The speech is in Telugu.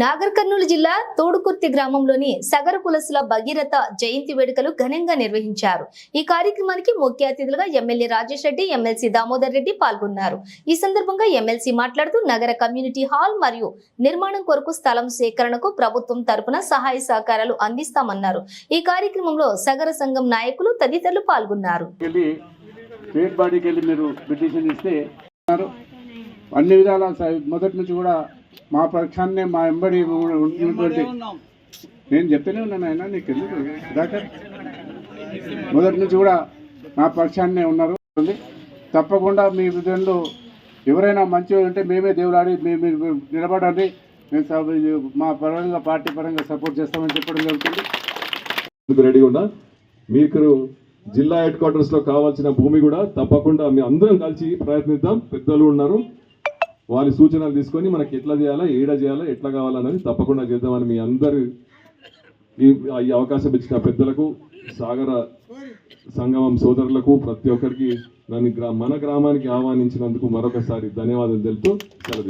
నాగర్ కర్నూలు జిల్లా తోడుకుర్తి గ్రామంలోని సగర కులసుల భగీరథ జయంతి వేడుకలు ఘనంగా నిర్వహించారు. ఈ కార్యక్రమానికి ముఖ్య అతిథులుగా ఎమ్మెల్యే రాజేష్ రెడ్డి ఎమ్మెల్సీ దామోదర్ రెడ్డి పాల్గొన్నారు. ఈ సందర్భంగా ఎమ్మెల్సీ మాట్లాడుతూ నగర కమ్యూనిటీ హాల్ మరియు నిర్మాణం కొరకు స్థలం సేకరణకు ప్రభుత్వం తరపున సహాయ సహకారాలు అందిస్తామన్నారు. ఈ కార్యక్రమంలో సగర సంఘం నాయకులు తదితరులు పాల్గొన్నారు. అన్ని విధాల మొదటి నుంచి కూడా మా పక్షాన్నే మా ఎంబడి ఉన్నటువంటి నేను చెప్తూనే ఉన్నాను ఆయన నీకు ఎందుకు సుధాకర్ మొదటి నుంచి కూడా మా పక్షాన్నే ఉన్నారు. తప్పకుండా మీ విధంలో ఎవరైనా మంచి ఉంటే మేమే దేవుడాడి మేము నిలబడండి. మేము మా పరంగా పార్టీ పరంగా సపోర్ట్ చేస్తామని చెప్పడం జరుగుతుంది. రెడీగా ఉన్నా. మీకు జిల్లా హెడ్ క్వార్టర్స్లో కావాల్సిన భూమి కూడా తప్పకుండా మీ అందరం కలిసి ప్రయత్నిద్దాం. పెద్దలు ఉన్నారు. వారి సూచనలు తీసుకొని మనకి ఎట్లా చేయాలా ఏడ చేయాలా ఎట్లా కావాలన్నది తప్పకుండా చేద్దామని మీ అందరు ఈ ఈ అవకాశం ఇచ్చిన పెద్దలకు సాగర సంగమం సోదరులకు ప్రతి ఒక్కరికి నన్ను మన గ్రామానికి ఆహ్వానించినందుకు మరొకసారి ధన్యవాదాలు తెలుపుతూ సెలవు